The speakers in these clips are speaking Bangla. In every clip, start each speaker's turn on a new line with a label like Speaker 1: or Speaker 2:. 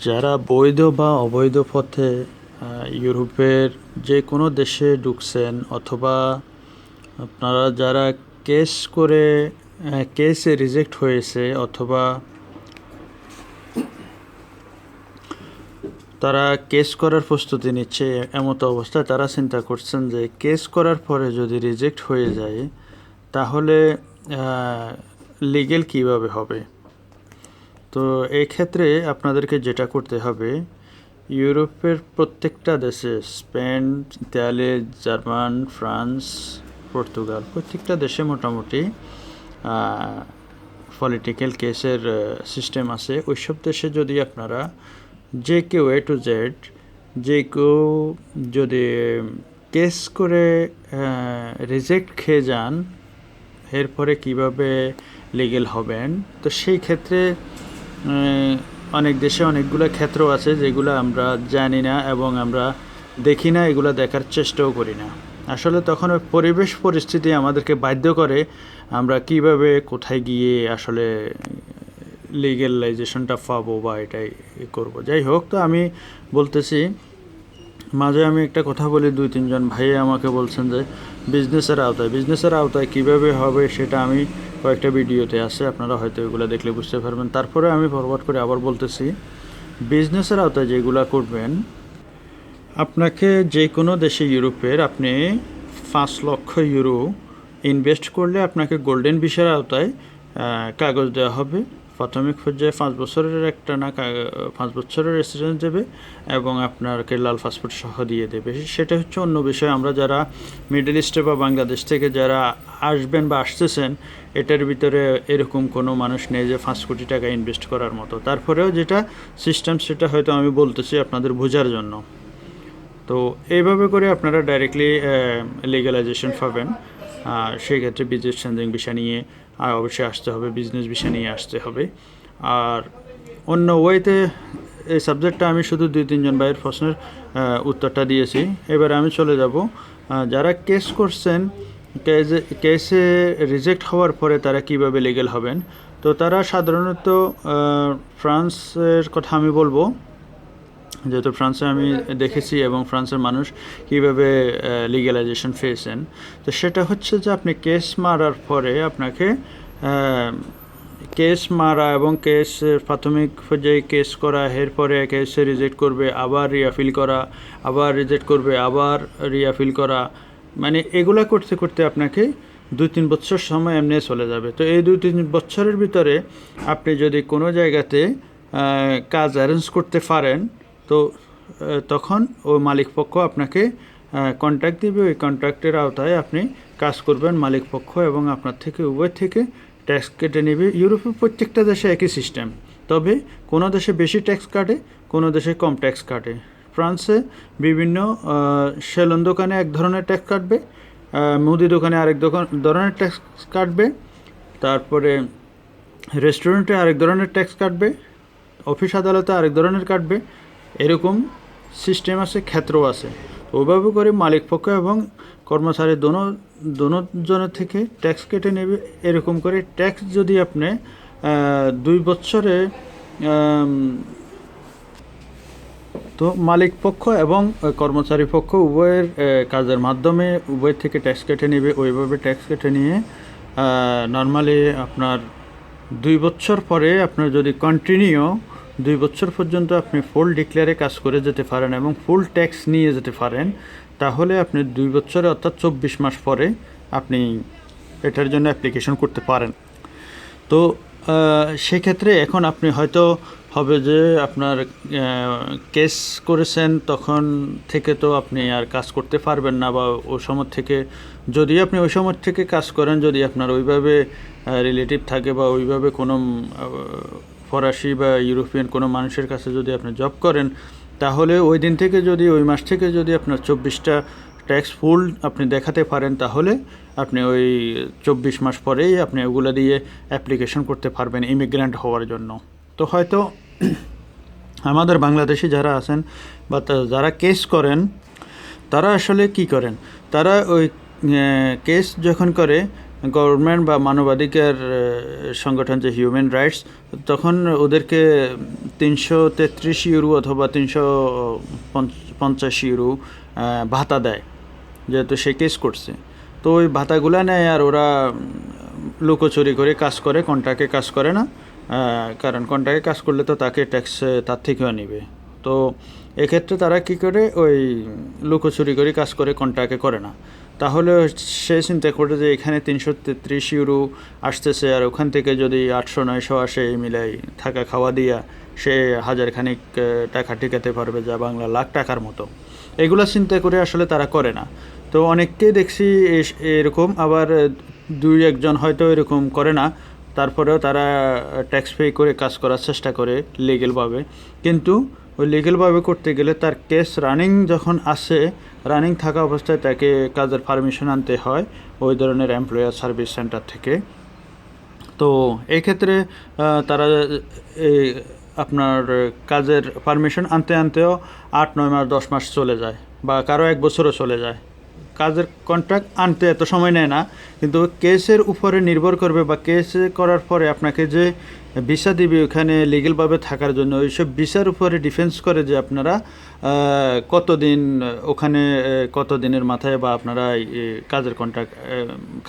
Speaker 1: যারা বৈধ বা অবৈধ পথে ইউরোপের যে কোনো দেশে ঢুকছেন অথবা আপনারা যারা কেস করে কেসে রিজেক্ট হয়েছে অথবা তারা কেস করার প্রস্তুতি নিচ্ছে এমত অবস্থায় তারা চিন্তা করছেন যে কেস করার পরে যদি রিজেক্ট হয়ে যায়, তাহলে লিগেল কীভাবে হবে? তো এই ক্ষেত্রে আপনাদেরকে যেটা করতে হবে, ইউরোপের প্রত্যেকটা দেশে, Spain, Italy, German, France, Portugal, প্রত্যেকটা দেশে মোটামুটি পলিটিক্যাল কেসের সিস্টেম আছে। ওইসব দেশে যদি আপনারা যে কেউ এ টু জেড যে কেউ যদি কেস করে রিজেক্ট খেয়ে যান, এরপরে কীভাবে লিগেল হবেন, তো সেই ক্ষেত্রে অনেক দেশে অনেকগুলো ক্ষেত্র আছে যেগুলো আমরা জানি না এবং আমরা দেখি না, এগুলো দেখার চেষ্টাও করি না। আসলে তখন ওই পরিবেশ পরিস্থিতি আমাদেরকে বাধ্য করে আমরা কীভাবে কোথায় গিয়ে আসলে লিগেলাইজেশনটা পাবো বা এটাই করব। যাই হোক, তো আমি বলতেছি, মাঝে আমি একটা কথা বলি, দুই তিনজন ভাই আমাকে বলছেন যে বিজনেসের আওতায়। বিজনেসের আওতায় কীভাবে হবে সেটা আমি কয়েকটা ভিডিওতে আছে, আপনারা হয়তো এগুলো দেখলে বুঝতে পারবেন। তারপরে আমি ফরওয়ার্ড করে আবার বলতেছি বিজনেসের আওতায় যেগুলো করবেন, আপনাকে যে কোনো দেশে ইউরোপের আপনি পাঁচ লক্ষ ইউরো ইনভেস্ট করলে আপনাকে গোল্ডেন ভিসার আওতায় কাগজ দেওয়া হবে। প্রাথমিক পর্যায়ে পাঁচ বছরের একটা না পাঁচ বছরের রেসিডেন্স দেবে এবং আপনাকে লাল পাসপোর্ট সহ দিয়ে দেবে। সেটা হচ্ছে অন্য বিষয়। আমরা যারা মিডল ইস্টে বা বাংলাদেশ থেকে যারা আসবেন বা আসতেছেন, এটার ভিতরে এরকম কোনো মানুষ নেই যে পাঁচ কোটি টাকা ইনভেস্ট করার মতো। তারপরেও যেটা সিস্টেম সেটা হয়তো আমি বলতেছি আপনাদের বোঝার জন্য। তো এইভাবে করে আপনারা ডাইরেক্টলি লিগালাইজেশন পাবেন। আর সেই ক্ষেত্রে বিজনেস চেঞ্জিং বিষয় নিয়ে অবশ্যই আসতে হবে বিজনেস বিষয় নিয়ে আসতে হবে। আর অন্য ওয়েতে এই সাবজেক্টটা আমি শুধু দুই, তিনজন ভাইয়ের প্রশ্নের উত্তরটা দিয়েছি। এবারে আমি চলে যাব। যারা কেস করছেন কেসে কেসে রিজেক্ট হওয়ার পরে তারা কীভাবে লিগেল হবেন? তো তারা সাধারণত ফ্রান্সের কথা আমি বলব। যেহেতু ফ্রান্সে আমি দেখেছি এবং ফ্রান্সের মানুষ কীভাবে লিগ্যালাইজেশন পেয়েছেন তো সেটা হচ্ছে যে আপনি কেস মারার পরে আপনাকে কেস মারা এবং কেস প্রাথমিক পর্যায়ে কেস করা, এরপরে কেসে রিজেক্ট করবে, আবার রিয়াফিল করা, আবার রিজেক্ট করবে, আবার রিয়াফিল করা মানে এগুলা করতে করতে আপনাকে দুই তিন বছর সময় এমনি চলে যাবে। তো এই দুই তিন বছরের ভিতরে আপনি যদি কোনো জায়গাতে কাজ অ্যারেঞ্জ করতে পারেন তো তখন ওই মালিক পক্ষ আপনাকে কন্ট্যাক্ট দিবে। ওই কন্ট্রাক্টের আওতায় আপনি কাজ করবেন মালিক পক্ষ এবং আপনার থেকে উভয় থেকে ট্যাক্স কেটে নেবে। ইউরোপের প্রত্যেকটা দেশে একই সিস্টেম তবে কোনো দেশে বেশি ট্যাক্স কাটে, কোনো দেশে কম ট্যাক্স কাটে। ফ্রান্সে বিভিন্ন সেলুন দোকানে এক ধরনের ট্যাক্স কাটবে মুদি দোকানে আরেক দোকান, ধরনের ট্যাক্স কাটবে, তারপরে রেস্টুরেন্টে আরেক ধরনের ট্যাক্স কাটবে অফিস আদালতে আরেক ধরনের কাটবে এরকম সিস্টেম আছে ক্ষেত্র আছে। ওইভাবে করে মালিক পক্ষ এবং কর্মচারী দোনো, দোনোজনের থেকে ট্যাক্স কেটে নেবে, এরকম করে ট্যাক্স যদি আপনি দুই বছরে তো মালিক পক্ষ এবং কর্মচারী পক্ষ উভয়ের কাজের মাধ্যমে উভয় থেকে ট্যাক্স কেটে নেবে। ওইভাবে ট্যাক্স কেটে নিয়ে নর্মালি আপনার দুই বছর পরে আপনার যদি কন্টিনিউ দুই বছর পর্যন্ত আপনি ফুল ডিক্লেয়ারে কাজ করে যেতে পারেন এবং ফুল ট্যাক্স নিয়ে যেতে পারেন, তাহলে আপনি দুই বছরে অর্থাৎ চব্বিশ মাস পরে আপনি এটার জন্য অ্যাপ্লিকেশন করতে পারেন। তো সেক্ষেত্রে এখন আপনি হয়তো হবে যে আপনার কেস করেছেন, তখন থেকে তো আপনি আর কাজ করতে পারবেন না বা ওই সময় থেকে, যদি আপনি ওই সময় থেকে কাজ করেন, যদি আপনার ওইভাবে রিলেটিভ থাকে বা ওইভাবে কোনো ফরাসি বা ইউরোপিয়ান কোনো মানুষের কাছে যদি আপনি জব করেন, তাহলে ওই দিন থেকে যদি, ওই মাস থেকে যদি আপনার চব্বিশটা ট্যাক্স ফুল আপনি দেখাতে পারেন, তাহলে আপনি ওই চব্বিশ মাস পরেই আপনি ওগুলো দিয়ে অ্যাপ্লিকেশন করতে পারবেন ইমিগ্রেন্ট হওয়ার জন্য। তো হয়তো আমাদের বাংলাদেশি যারা আছেন বা যারা কেস করেন, তারা আসলে কি করেন? তারা ওই কেস যখন করে গভর্নমেন্ট বা মানবাধিকার সংগঠন যে হিউম্যান রাইটস তখন ওদেরকে তিনশো তেত্রিশ ইউরো অথবা তিনশো পঞ্চাশ ইউরো ভাতা দেয়, যেহেতু সে কেস করছে। তো ওই ভাতাগুলো নেয় আর ওরা লুকোচুরি করে কাজ করে কন্ট্রাক্টে কাজ করে না কারণ কন্ট্রাক্টে কাজ করলে তো তাকে ট্যাক্স তার থেকেও নেবে। তো এক্ষেত্রে তারা কি করে, ওই লুকোচুরি করে কাজ করে কন্ট্রাক্টে করে না। তাহলে সে চিন্তা করে যে এখানে তিনশো তেত্রিশ ইউরো আসতেছে আর ওখান থেকে যদি আটশো নয়শো আসে এই মিলাই থাকা খাওয়া দিয়া সে হাজার খানিক টাকা টিকাতে পারবে যা বাংলা লাখ টাকার মতো। এগুলো চিন্তা করে আসলে তারা করে না। তো অনেককেই দেখছি এরকম, আবার দুই একজন হয়তো এরকম করে না। তারপরেও তারা ট্যাক্স পে করে কাজ করার চেষ্টা করে লিগেলভাবে কিন্তু ওই লিগেলভাবে করতে গেলে তার কেস রানিং যখন আসে রানিং থাকা অবস্থায় তাকে কাজের পারমিশন আনতে হয় ওই ধরনের এমপ্লয়ার সার্ভিস সেন্টার থেকে। তো এই ক্ষেত্রে তারা এই আপনার কাজের পারমিশন আনতে আনতেও আট, নয় মাস, দশ মাস চলে যায় বা কারও এক বছরও চলে যায়। কাজের কন্ট্রাক্ট আনতে এত সময় নেয় না, কিন্তু কেসের উপরে নির্ভর করবে বা কেস করার পরে আপনাকে যে ভিসা দিবে ওখানে লিগেলভাবে থাকার জন্য, ওইসব ভিসার উপরে ডিফেন্স করে যে আপনারা কতদিন ওখানে কত দিনের মাথায় বা আপনারা কাজের কন্ট্রাক্ট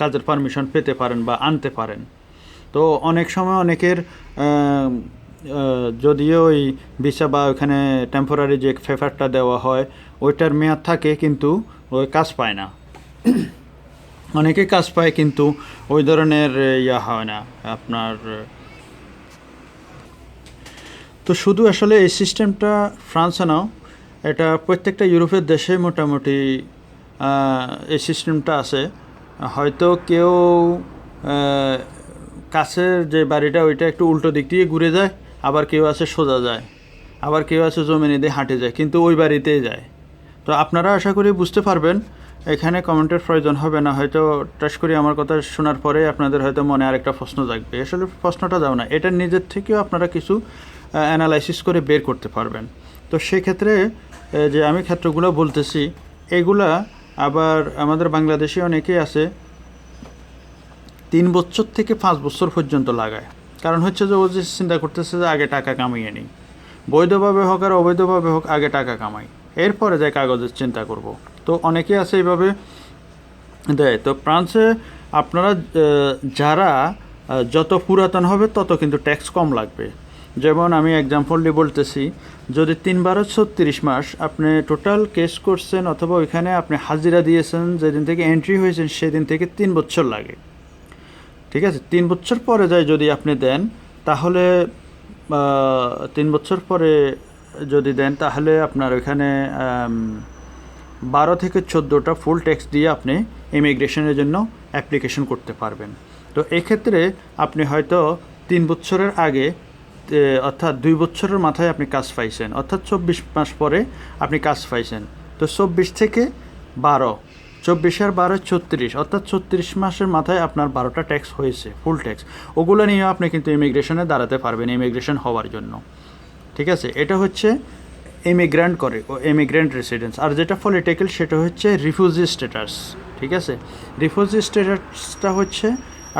Speaker 1: কাজের পারমিশন পেতে পারেন বা আনতে পারেন। তো অনেক সময় অনেকের যদিও ওই ভিসা বা ওখানে টেম্পোরারি যে ফেফারটা দেওয়া হয়, ওইটার মেয়াদ থাকে কিন্তু ওই কাজ পায় না। অনেকে কাজ পায় কিন্তু ওই ধরনের ইয়া হয় না, আপনার তো শুধু আসলে এই সিস্টেমটা ফ্রান্সে নাও, এটা প্রত্যেকটা ইউরোপের দেশে মোটামুটি এই সিস্টেমটা আছে। হয়তো কেউ কাছের যে বাড়িটা, ওইটা একটু উল্টো দিক দিয়ে ঘুরে যায় আবার কেউ আছে সোজা যায়, আবার কেউ আছে জমিনে দিয়ে হাঁটে যায়, কিন্তু ওই বাড়িতেই যায়। তো আপনারা আশা করি বুঝতে পারবেন, এখানে কমেন্টের প্রয়োজন হবে না, হয়তো টাস করি আমার কথা শোনার পরে আপনাদের হয়তো মনে আরেকটা প্রশ্ন জাগবে। আসলে প্রশ্নটা যাও না, এটা নিজের থেকেও আপনারা কিছু অ্যানালাইসিস করে বের করতে পারবেন। তো সেক্ষেত্রে যে আমি ক্ষেত্রগুলো বলতেছি, এগুলা আবার আমাদের বাংলাদেশে অনেকেই আছে, তিন বছর থেকে পাঁচ বছর পর্যন্ত লাগায়। কারণ হচ্ছে যে ও যে চিন্তা করতেছে যে আগে টাকা কামিয়ে নিই। বৈধভাবে হোক আর অবৈধভাবে হোক, আগে টাকা কামাই। এরপরে যায় কাগজের চিন্তা করব। তো অনেকে আছে এইভাবে দেয়। তো ফ্রান্সে আপনারা যারা যত পুরাতন হবে তত কিন্তু ট্যাক্স কম লাগবে। যেমন আমি এক্সাম্পললি বলতেছি, যদি তিন বারো ছত্রিশ মাস আপনি টোটাল কেস করছেন অথবা ওইখানে আপনি হাজিরা দিয়েছেন, যেদিন থেকে এন্ট্রি হয়েছেন, সেদিন থেকে তিন বছর লাগে। ঠিক আছে? তিন বছর পরে যায় যদি আপনি দেন, তাহলে তিন বছর পরে যদি দেন, তাহলে আপনার ওইখানে বারো থেকে চোদ্দোটা ফুল ট্যাক্স দিয়ে আপনি ইমিগ্রেশনের জন্য অ্যাপ্লিকেশন করতে পারবেন। তো এক্ষেত্রে আপনি হয়তো তিন বছরের আগে অর্থাৎ দুই বছরের মাথায় আপনি কাজ পাইছেন, অর্থাৎ চব্বিশ মাস পরে আপনি কাজ পাইছেন। তো চব্বিশ থেকে বারো চব্বিশ আর বারো ছত্রিশ, অর্থাৎ ছত্রিশ মাসের মাথায় আপনার বারোটা ট্যাক্স হয়েছে ফুল ট্যাক্স ওগুলো নিয়েও আপনি কিন্তু ইমিগ্রেশনে দাঁড়াতে পারবেন ইমিগ্রেশন হওয়ার জন্য। ঠিক আছে? এটা হচ্ছে ইমিগ্র্যান্ট করে, ও ইমিগ্র্যান্ট রেসিডেন্স আর যেটা পলিটিক্যাল সেটা হচ্ছে রিফিউজি স্ট্যাটাস ঠিক আছে? রিফিউজি স্ট্যাটাসটা হচ্ছে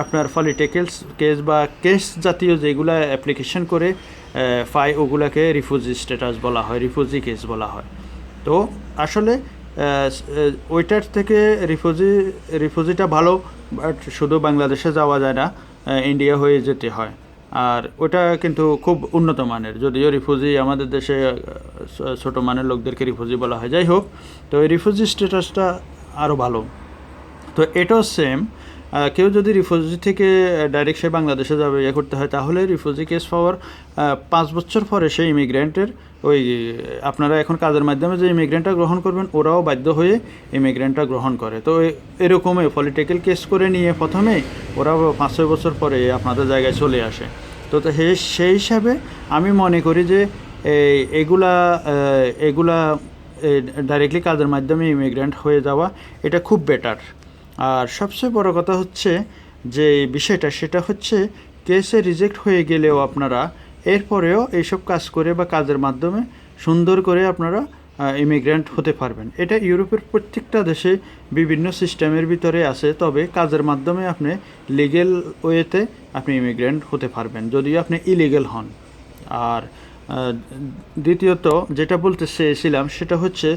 Speaker 1: আপনার পলিটিক্যাল কেস বা কেস জাতীয় যেগুলো অ্যাপ্লিকেশন করে ফাই ওগুলাকে রিফিউজি স্ট্যাটাস বলা হয় রিফিউজি কেস বলা হয়। তো আসলে ওইটার থেকে রিফিউজি, রিফিউজিটা ভালো, বাট শুধু বাংলাদেশে যাওয়া যায় না ইন্ডিয়া হয়ে যেতে হয়। আর ওটা কিন্তু খুব উন্নত মানের। যদিও রিফিউজি আমাদের দেশে ছোটো মানের লোকদেরকে রিফিউজি বলা হয়। যাই হোক, তো এই রিফিউজি স্ট্যাটাসটা আরও ভালো। তো এটাও সেম কেউ যদি রিফিউজি থেকে ডাইরেক্ট সে বাংলাদেশে যাবে ইয়ে করতে হয়, তাহলে রিফিউজি কেস পাওয়ার পাঁচ বছর পরে সেই ইমিগ্রেন্টের ওই, আপনারা এখন কাজের মাধ্যমে যে ইমিগ্রেন্টটা গ্রহণ করবেন, ওরাও বাধ্য হয়ে ইমিগ্রেন্টটা গ্রহণ করে। তো এরকমই পলিটিক্যাল কেস করে নিয়ে প্রথমে ওরা পাঁচ ছয় বছর পরে আপনাদের জায়গায় চলে আসে। তো সেই হিসাবে আমি মনে করি যে এগুলা এগুলা ডাইরেক্টলি কাজের মাধ্যমে ইমিগ্রেন্ট হয়ে যাওয়া, এটা খুব বেটার আর সবচেয়ে বড় কথা হচ্ছে যে বিষয়টা, সেটা হচ্ছে কেসে রিজেক্ট হয়ে গেলেও আপনারা এরপরেও এইসব কাজ করে বা কাজের মাধ্যমে সুন্দর করে আপনারা ইমিগ্রেন্ট হতে পারবেন। এটা ইউরোপের প্রত্যেকটা দেশে বিভিন্ন সিস্টেমের ভিতরে আছে, তবে কাজের মাধ্যমে আপনি লিগেল ওয়েতে আপনি ইমিগ্রেন্ট হতে পারবেন, যদিও আপনি ইলিগেল হন। আর দ্বিতীয়ত যেটা বলতে চেয়েছিলাম, সেটা হচ্ছে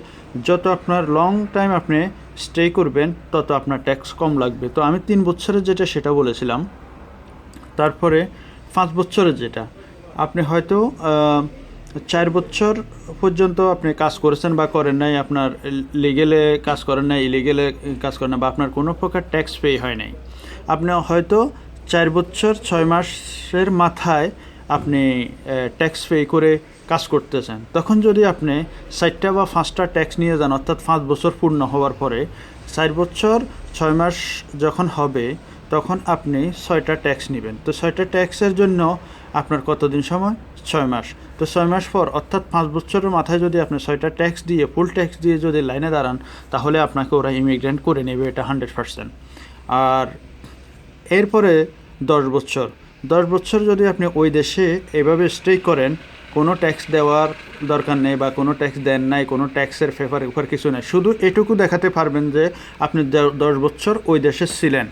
Speaker 1: যত আপনার লং টাইম আপনি স্টে করবেন, তত আপনার ট্যাক্স কম লাগবে। তো আমি তিন বছরের যেটা, সেটা বলেছিলাম। তারপরে পাঁচ বছরের যেটা। আপনি হয়তো চার বছর পর্যন্ত আপনি কাজ করেছেন বা করেন নাই, আপনার লিগেলে কাজ করেন নাই ইলিগেলে কাজ করেন না বা আপনার কোনো প্রকার ট্যাক্স পে হয় নাই। আপনি হয়তো চার বছর, ছয় মাসের মাথায় আপনি ট্যাক্স পে করে কাজ করতেছেন। তখন যদি আপনি চারটা বা পাঁচটা ট্যাক্স নিয়ে যান, অর্থাৎ পাঁচ বছর পূর্ণ হওয়ার পরে, চার বছর ছয় মাস যখন হবে, তখন আপনি ছয়টা ট্যাক্স নেবেন। তো ছয়টা ট্যাক্সের জন্য আপনার কতদিন সময়? ছয় মাস। তো ছয় মাস পর, অর্থাৎ পাঁচ বছরের মাথায় যদি আপনি ছয়টা ট্যাক্স দিয়ে ফুল ট্যাক্স দিয়ে যদি লাইনে দাঁড়ান, তাহলে আপনাকে ওরা ইমিগ্রেন্ট করে নেবে এটা হান্ড্রেড পার্সেন্ট আর এরপরে দশ বছর। দশ বছর যদি আপনি ওই দেশে এভাবে স্টে করেন কোনো ট্যাক্স দেওয়ার দরকার নেই বা কোনো ট্যাক্স দেন নাই, কোনো ট্যাক্সের ফেভার উপর কিছু নেই। শুধু এটুকু দেখাতে পারবেন যে আপনি দশ বছর ওই দেশে ছিলেন।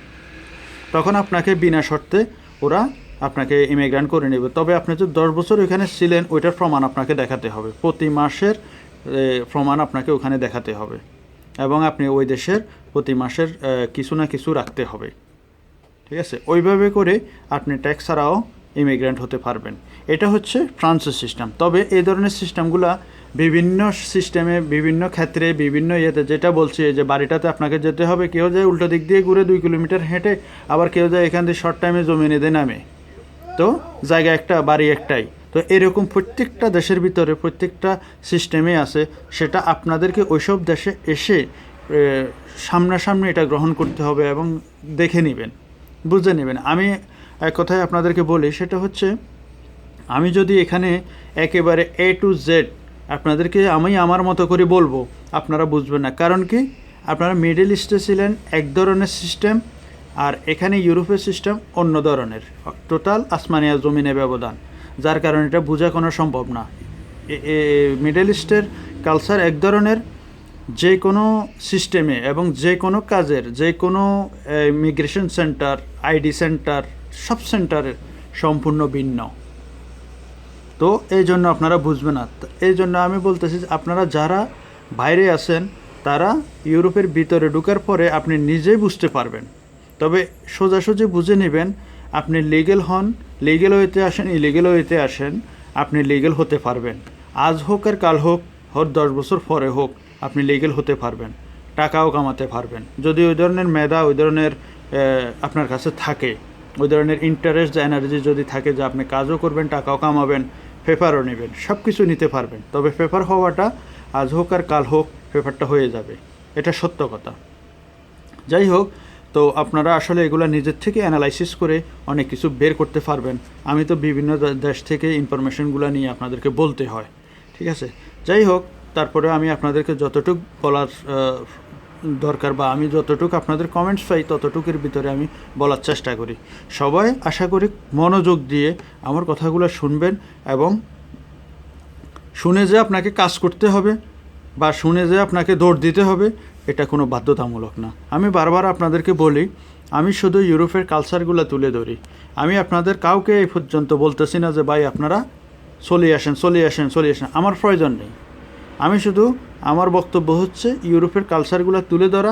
Speaker 1: তখন আপনাকে বিনা শর্তে ওরা আপনাকে ইমিগ্রান্ট করে নেবে। তবে আপনি যে দশ বছর ওইখানে ছিলেন, ওইটার প্রমাণ আপনাকে দেখাতে হবে। প্রতি মাসের প্রমাণ আপনাকে ওখানে দেখাতে হবে। এবং আপনি ওই দেশের প্রতি মাসের কিছু না কিছু রাখতে হবে। ঠিক আছে? ওইভাবে করে আপনি ট্যাক্স ছাড়াও ইমিগ্রেন্ট হতে পারবেন। এটা হচ্ছে ফ্রান্সের সিস্টেম। তবে এই ধরনের সিস্টেমগুলা বিভিন্ন সিস্টেমে, বিভিন্ন ক্ষেত্রে, বিভিন্ন ইয়েতে যেটা বলছি যে বাড়িটাতে আপনাকে যেতে হবে, কেউ যায় উল্টো দিক দিয়ে ঘুরে দুই কিলোমিটার হেঁটে, আবার কেউ যায় এখান দিয়ে শর্ট টাইমে জমি নিতে নামে। তো জায়গা একটা, বাড়ি একটাই। তো এরকম প্রত্যেকটা দেশের ভিতরে প্রত্যেকটা সিস্টেমে আছে, সেটা আপনাদেরকে ওইসব দেশে এসে সামনাসামনি এটা গ্রহণ করতে হবে এবং দেখে নেবেন, বুঝে নেবেন। আমি এক কথায় আপনাদেরকে বলি, সেটা হচ্ছে, আমি যদি এখানে একেবারে এ টু জেড আপনাদেরকে আমি আমার মতো করে বলব, আপনারা বুঝবেন না। কারণ কি? আপনারা মিডল ইস্টে ছিলেন, এক ধরনের সিস্টেম আর এখানে ইউরোপের সিস্টেম অন্য ধরনের। টোটাল আসমানিয়া জমিনে ব্যবধান, যার কারণে এটা বোঝা কোনো সম্ভব না। মিডল ইস্টের কালচার এক ধরনের, যে কোনো সিস্টেমে এবং যে কোনো কাজের, যে কোনো ইমিগ্রেশন সেন্টার আইডি সেন্টার সব সেন্টারের সম্পূর্ণ ভিন্ন। তো এই জন্য আপনারা বুঝবেন না। এই জন্য আমি বলতেছি আপনারা যারা বাইরে আছেন, তারা ইউরোপের ভিতরে ঢুকার পরে আপনি নিজেই বুঝতে পারবেন। তবে সোজাসুজি বুঝে নেবেন, আপনি লিগেল হন লিগেল হইতে আসেন ইলিগেল হইতে আসেন, আপনি লিগেল হতে পারবেন। আজ হোক আর কাল হোক হোক দশ বছর পরে হোক, আপনি লিগেল হতে পারবেন, টাকাও কামাতে পারবেন। যদি ওই ধরনের মেধা, ওই ধরনের আপনার কাছে থাকে ওই ধরনের ইন্টারেস্ট এনার্জি যদি থাকে যে আপনি কাজও করবেন, টাকাও কামাবেন পেপারও নেবেন সব কিছু নিতে পারবেন। তবে পেপার হওয়াটা আজ হোক আর কাল হোক পেপারটা হয়ে যাবে। এটা সত্য কথা। যাই হোক, তো আপনারা আসলে এগুলো নিজের থেকে অ্যানালাইসিস করে অনেক কিছু বের করতে পারবেন। আমি তো বিভিন্ন দেশ থেকে ইনফরমেশনগুলো নিয়ে আপনাদেরকে বলতে হয়। ঠিক আছে? যাই হোক, তারপরে আমি আপনাদেরকে যতটুকু বলার দরকার বা আমি যতটুকু আপনাদের কমেন্টস পাই ততটুকুর ভিতরে আমি বলার চেষ্টা করি। সবাই আশা করি মনোযোগ দিয়ে আমার কথাগুলো শুনবেন এবং শুনে যে আপনাকে কাজ করতে হবে বা শুনে যে আপনাকে দৌড় দিতে হবে, এটা কোনো বাধ্যতামূলক না। আমি বারবার আপনাদেরকে বলি, আমি শুধু ইউরোপের কালচারগুলো তুলে ধরি। আমি আপনাদের কাউকে এই পর্যন্ত বলতেছি না যে, ভাই, আপনারা চলে আসেন চলে আসেন চলে আসেন। আমার প্রয়োজন নেই। আমি শুধু আমার বক্তব্য হচ্ছে ইউরোপের কালচারগুলো তুলে ধরা,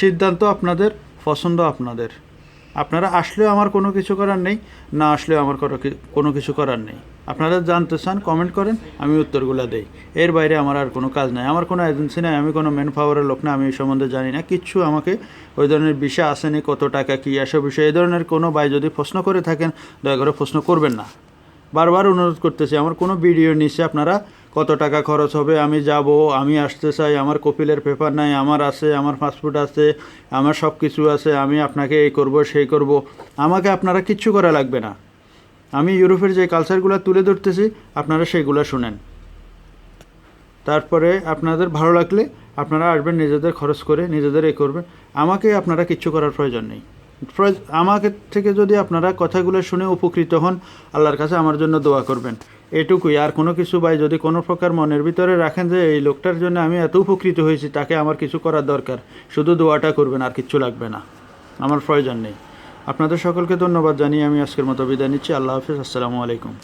Speaker 1: সিদ্ধান্ত আপনাদের, পছন্দ আপনাদের। আপনারা আসলেও আমার কোনো কিছু করার নেই, না আসলেও আমার কোনো কিছু করার নেই। আপনারা জানতে চান কমেন্ট করেন, আমি উত্তরগুলো দেই। এর বাইরে আমার আর কোনো কাজ নাই। আমার কোনো এজেন্সি নাই, আমি কোনো ম্যান পাওয়ারের লোক না, আমি এই সম্বন্ধে জানি না। কিচ্ছু আমাকে ওই ধরনের বিষয় আসেনি, কত টাকা কী আসে বিষয়, এই ধরনের কোনো ভাই যদি প্রশ্ন করে থাকেন, দয়া করে প্রশ্ন করবেন না। বারবার অনুরোধ করতেছি, আমার কোনো ভিডিও নিচে আপনারা কত টাকা খরচ হবে, আমি যাব, আমি আসতে চাই, আমার কপিলের পেপার নাই, আমার আছে, আমার পাসপোর্ট আছে, আমার সব কিছু আছে, আমি আপনাকে এই করব, সেই করব। আমাকে আপনারা কিচ্ছু করা লাগবে না। আমি ইউরোপের যে কালচারগুলো তুলে ধরতেছি, আপনারা সেইগুলো শুনেন। তারপরে আপনাদের ভালো লাগলে আপনারা আসবেন, নিজেদের খরচ করে নিজেদের এ করবেন। আমাকে আপনারা কিচ্ছু করার প্রয়োজন নেই। আমাকে থেকে যদি আপনারা কথাগুলো শুনে উপকৃত হন, আল্লাহর কাছে আমার জন্য দোয়া করবেন। এটুকুই। আর কোনো কিছু ভাই, যদি কোনো প্রকার মনের ভিতরে রাখেন যে, এই লোকটার জন্য আমি এত উপকৃত হয়েছি, তাকে আমার কিছু করার দরকার। শুধু দোয়াটা করবেন, আর কিচ্ছু লাগবে না। আমার প্রয়োজন নেই। আপনাদের সকলকে ধন্যবাদ জানিয়ে আমি আজকের মতো বিদায় নিচ্ছি। আল্লাহ হাফিজ। আসসালামু আলাইকুম।